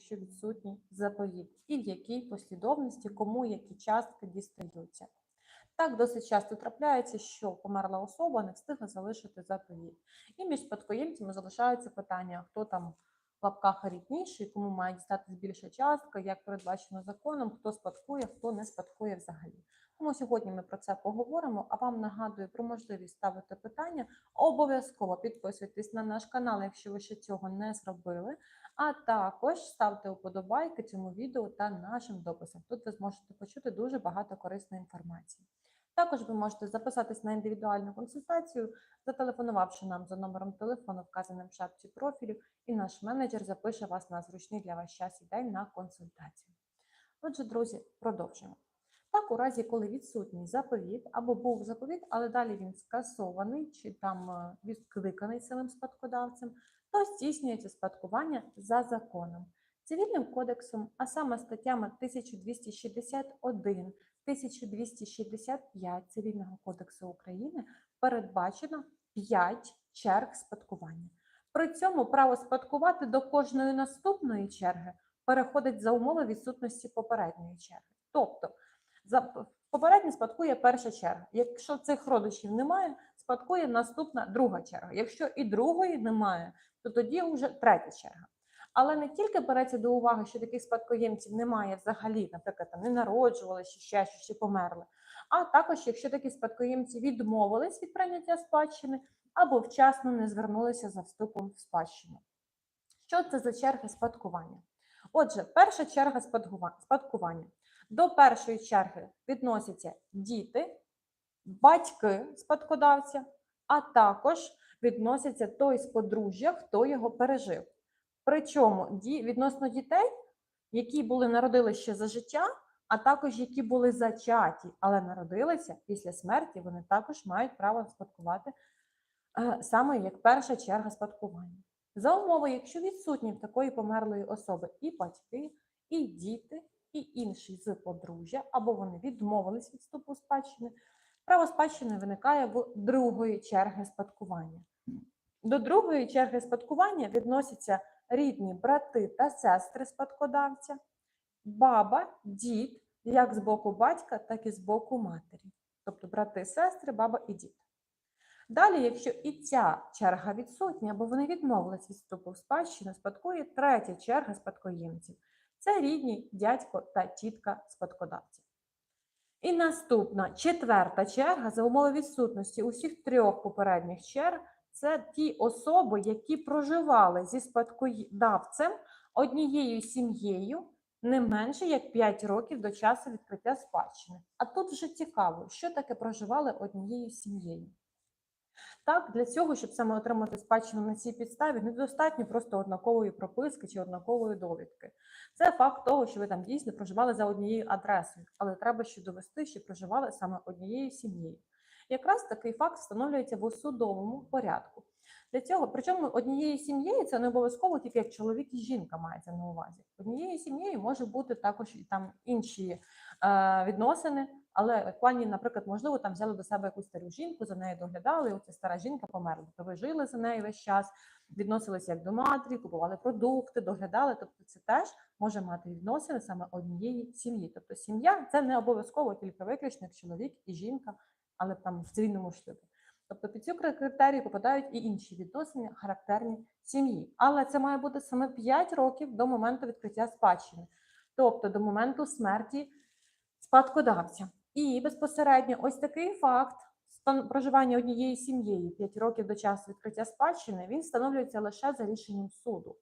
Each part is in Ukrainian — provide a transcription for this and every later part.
якщо відсутній заповіт, і в якій послідовності кому які частки дістаються. Так досить часто трапляється, що померла особа не встигла залишити заповіт. І між спадкоємцями залишаються питання, хто там в лапках рідніший, кому має дістатись більша частка, як передбачено законом, хто спадкує, хто не спадкує взагалі. Тому сьогодні ми про це поговоримо. А вам нагадую про можливість ставити питання. Обов'язково підписуйтесь на наш канал, якщо ви ще цього не зробили. А також ставте вподобайки цьому відео та нашим дописам. Тут ви зможете почути дуже багато корисної інформації. Також ви можете записатись на індивідуальну консультацію, зателефонувавши нам за номером телефону, вказаним в шапці профілю, і наш менеджер запише вас на зручний для вас час і день на консультацію. Отже, друзі, продовжуємо. Так, у разі, коли відсутній заповіт або був заповіт, але далі він скасований чи там е, відкликаний самим спадкодавцем, то здійснюється спадкування за законом. Цивільним кодексом, а саме статтями 1261, 1265 Цивільного кодексу України передбачено 5 черг спадкування. При цьому право спадкувати до кожної наступної черги переходить за умови відсутності попередньої черги. Тобто, попередньо спадкує перша черга. Якщо цих родичів немає, спадкує наступна друга черга. Якщо і другої немає, то тоді вже третя черга. Але не тільки береться до уваги, що таких спадкоємців немає взагалі, наприклад, там не народжувалися, ще щось, чи померли. А також, якщо такі спадкоємці відмовились від прийняття спадщини або вчасно не звернулися за вступом в спадщину. Що це за черги спадкування? Отже, перша черга спадкування. До першої черги відносяться діти, батьки спадкодавця, а також відноситься той з подружжя, хто його пережив. Причому відносно дітей, які були народили ще за життя, а також які були зачаті, але народилися після смерті, вони також мають право спадкувати е, саме як перша черга спадкування. За умови, якщо відсутні в такої померлої особи і батьки, і діти, і інші з подружжя, або вони відмовились від вступу спадщини, право спадщини виникає в другої черги спадкування. До другої черги спадкування відносяться рідні брати та сестри спадкодавця, баба, дід, як з боку батька, так і з боку матері. Тобто брати, сестри, баба і дід. Далі, якщо і ця черга відсутня, або вони відмовились від вступу в спадщину, спадкує третя черга спадкоємців. Це рідні дядько та тітка спадкодавців. І наступна четверта черга за умови відсутності усіх трьох попередніх черг це ті особи, які проживали зі спадкодавцем однією сім'єю не менше як 5 років до часу відкриття спадщини. А тут вже цікаво, що таке проживали однією сім'єю. Так, для цього, щоб саме отримати спадщину на цій підставі, недостатньо просто однакової прописки чи однакової довідки. Це факт того, що ви там дійсно проживали за однією адресою, але треба ще довести, що проживали саме однією сім'єю. Якраз такий факт встановлюється в судовому порядку. Для цього, причому однією сім'єю це не обов'язково тільки як чоловік і жінка мається на увазі. Однією сім'єю може бути також і там інші е, відносини, але в плані, наприклад, можливо, там взяли до себе якусь стару жінку, за нею доглядали, і оця стара жінка померла. То ви жили за нею весь час, відносилися як до матері, купували продукти, доглядали. Тобто, це теж може мати відносини саме однієї сім'ї. Тобто, сім'я це не обов'язково тільки виключно як чоловік і жінка, але там в цивільному шлюбі. Тобто під цю критерію попадають і інші відносини, характерні сім'ї. Але це має бути саме 5 років до моменту відкриття спадщини, тобто до моменту смерті спадкодавця. І безпосередньо ось такий факт проживання однією сім'єю 5 років до часу відкриття спадщини, він встановлюється лише за рішенням суду.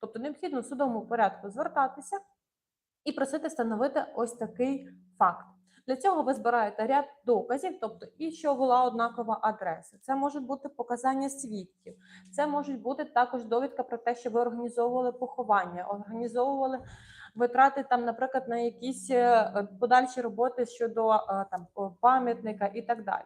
Тобто необхідно в судовому порядку звертатися і просити встановити ось такий факт. Для цього ви збираєте ряд доказів, тобто і що була однакова адреса. Це можуть бути показання свідків, це можуть бути також довідка про те, що ви організовували поховання, організовували витрати там, наприклад, на якісь е, подальші роботи щодо е, там пам'ятника і так далі.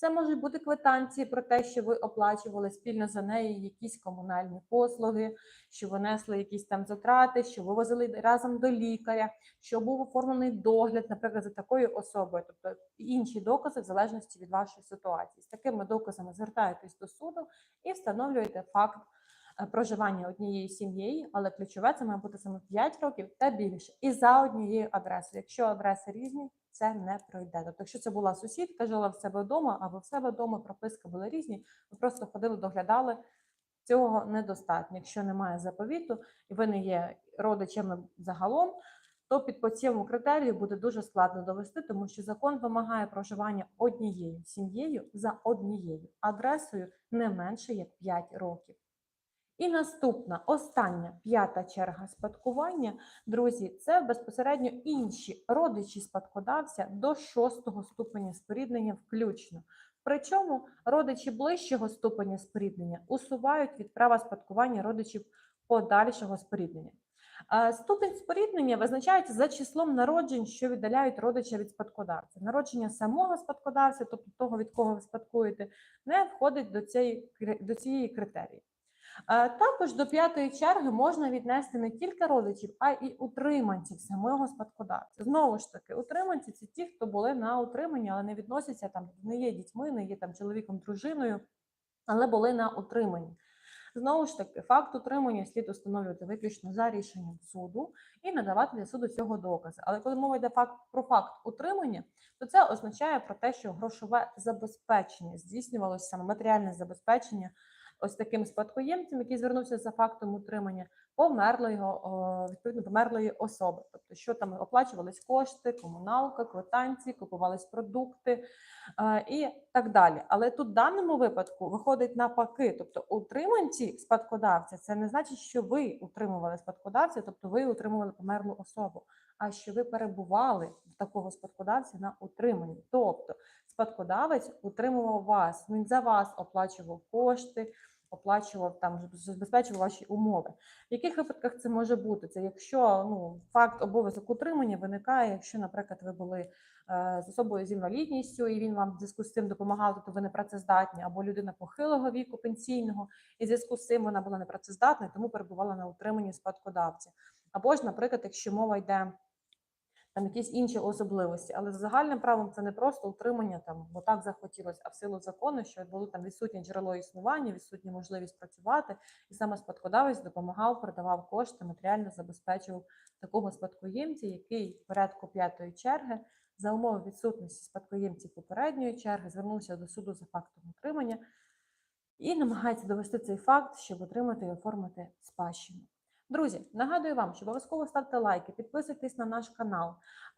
Це можуть бути квитанції про те, що ви оплачували спільно за нею якісь комунальні послуги, що ви несли якісь там затрати, що ви возили разом до лікаря, що був оформлений догляд, наприклад, за такою особою, тобто інші докази в залежності від вашої ситуації. З такими доказами звертаєтесь до суду і встановлюєте факт е, проживання однією сім'єю, але ключове це має бути саме 5 років та більше. І за однією адресою. Якщо адреси різні, це не пройде. Тобто, якщо це була сусідка, жила в себе вдома, або в себе вдома, прописки були різні, ви просто ходили, доглядали. Цього недостатньо. Якщо немає заповіту і ви не є родичами загалом, то під по цьому критерію буде дуже складно довести, тому що закон вимагає проживання однією сім'єю за однією адресою не менше як 5 років. І наступна, остання п'ята черга спадкування, друзі, це безпосередньо інші родичі спадкодавця до шостого ступеня споріднення включно. Причому родичі ближчого ступеня споріднення усувають від права спадкування родичів подальшого споріднення. Е, Ступінь споріднення визначається за числом народжень, що віддаляють родича від спадкодавця. Народження самого спадкодавця, тобто того, від кого ви спадкуєте, не входить до цієї, до цієї критерії. Е, Також до п'ятої черги можна віднести не тільки родичів, а й утриманців самого спадкодавця. Знову ж таки, утриманці це ті, хто були на утриманні, але не відносяться там, не є дітьми, не є там чоловіком, дружиною, але були на утриманні. Знову ж таки, факт утримання слід встановлювати виключно за рішенням суду і надавати для суду цього докази. Але коли мова йде факт про факт утримання, то це означає про те, що грошове забезпечення здійснювалося саме матеріальне забезпечення ось таким спадкоємцем, який звернувся за фактом утримання померлої, відповідно померлої особи. Тобто, що там оплачувались кошти, комуналка, квитанції, купувались продукти е, і так далі. Але тут в даному випадку виходить навпаки, тобто утриманці спадкодавця, це не значить, що ви утримували спадкодавця, тобто ви утримували померлу особу, а що ви перебували в такого спадкодавця на утриманні. Тобто спадкодавець утримував вас, він за вас оплачував кошти. Оплачував там, забезпечував ваші умови. В яких випадках це може бути? Це якщо ну факт обов'язок утримання виникає, якщо, наприклад, ви були е, з особою з інвалідністю, і він вам в зв'язку з цим допомагав, тобто ви не працездатні, або людина похилого віку пенсійного, і в зв'язку з цим вона була непрацездатна, тому перебувала на утриманні спадкодавця. Або ж, наприклад, якщо мова йде там якісь інші особливості, але за загальним правом це не просто утримання там, бо так захотілося, а в силу закону, що було там відсутнє джерело існування, відсутня можливість працювати, і саме спадкодавець допомагав, передавав кошти, матеріально забезпечував такого спадкоємця, який в порядку п'ятої черги за умови відсутності спадкоємців попередньої черги звернувся до суду за фактом утримання і намагається довести цей факт, щоб отримати і оформити спадщину. Друзі, нагадую вам, що обов'язково ставте лайки, підписуйтесь на наш канал.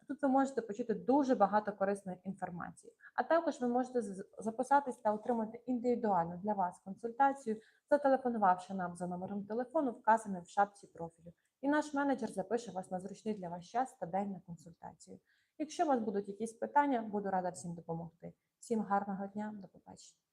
Тут ви можете почути дуже багато корисної інформації. А також ви можете записатись та отримати індивідуальну для вас консультацію, зателефонувавши нам за номером телефону, вказаним в шапці профілю. І наш менеджер запише вас на зручний для вас час та день на консультацію. Якщо у вас будуть якісь питання, буду рада всім допомогти. Всім гарного дня, до побачення.